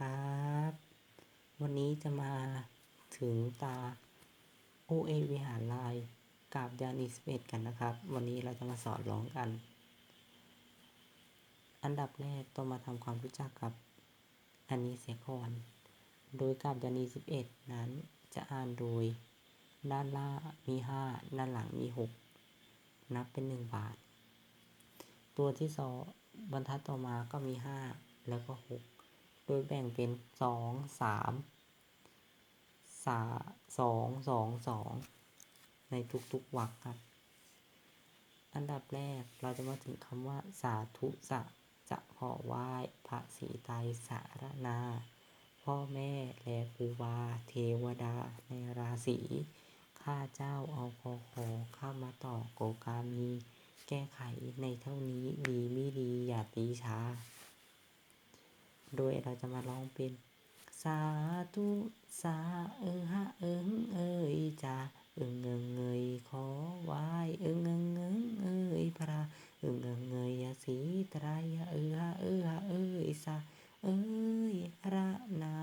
ครับ วันนี้จะมาถึงตา OA วิหารลายกับยานีสเปดกันนะครับ วันนี้เราจะมาสอนร้องกัน อันดับแรกต้องมาทำความรู้จักกับอันนี้เสียก่อน โดยกับยานี11นั้นจะอ่านโดย ด้านล่างมี 5 ด้านหลังมี 6 นับเป็น 1 บาท ตัวที่สองบรรทัดต่อมาก็มี 5 แล้วก็ 6 โดยแบ่งเป็น2 3 3 2 2 2ในทุกๆวรรคครับ อันดับแรกเราจะมาถึงคำว่า สาธุสะจะขอไหว้พระศรีไตรสารนา พ่อแม่และครูบาเทวดาในราศีข้าเจ้าเอาคอขอข้ามาต่อโกกามี แก้ไขในเท่านี้ดีไม่ดีอย่าตีช้า โดยเราจะมาร้องเป็น สาธุสาเออฮะเอิงเอ้ยจ่าเอิงเอิงเอ้ยขอไหว้เอิงเอิงเอิงเอ้ยพระเอิงเอิงเงยยาสีไตรยเออฮะเออฮะเอ้ยสาเอ้ยระนา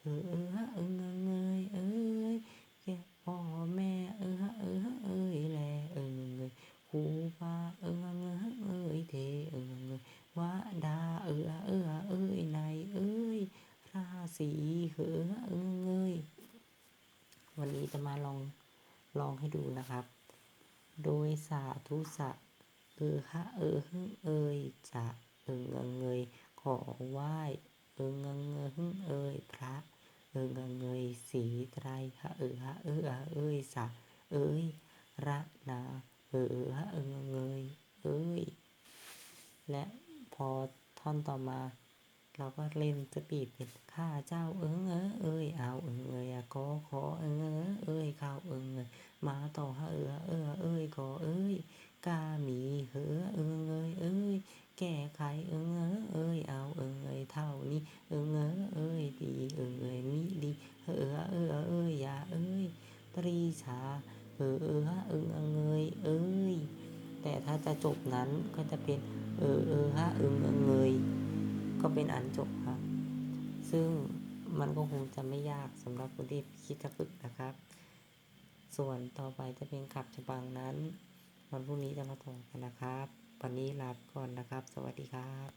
เออเออฮะเอิงเอิงเงยเอ้ยแกพ่อแม่เออฮะเออฮะเอ้ยแลเอิงเอิงเงยครูบาเอิงเอิงเงยเอ้ยเทเอิงเอิงเงยวะดาเออฮะเออฮะเอ้ยในเอ้ย ราศีเห อเอิงเงยวันนี้จะมาลองลองให้ดูนะครับ โดยสาธุสะเออฮะเออหึ่งเอยจะเอิงเงเงยขอไหว้เอิงเงเงยหึ่งเอยพระเอิงเงเงยสีไตรฮะเออฮะเออฮะเอ้ยสะเอ้ยระนาเออฮะเอิงเอิงเงยเอ้ยและพอท่อนต่อมา เราก็เล่นสปีดเป็นข้าเจ้าเอิงเออเอ้ยเอาเอิงเอ้ยอะขอขอเอิงเออเอ้ยข้าวเอิงเอ้ยมาต่อฮะเออเออเอ้ยขอเอ้ยกามีเหอเอิงเอ้ยเอ้ยแก้ไขเอิงเออเอ้ยเอาเอิงเอ้ยเท่านี้เอิงเออเอ้ยดีเอิงเอ้ยมิดีเออเออเอ้ยอย่าเอ้ยตรีชาเออเออเอิงเอ้ยเอ้ยแต่ถ้าจะจบนั้นก็จะเป็นเออเออฮะเอิงเอ้ย เป็นอันจบครับ ซึ่งมันก็คงจะไม่ยากสำหรับคนที่คิดจะฝึกนะครับ ส่วนต่อไปจะเป็นขับฉบังนั้นวันพรุ่งนี้จะมาต่อกันนะครับ วันนี้ลาไปก่อนนะครับ สวัสดีครับ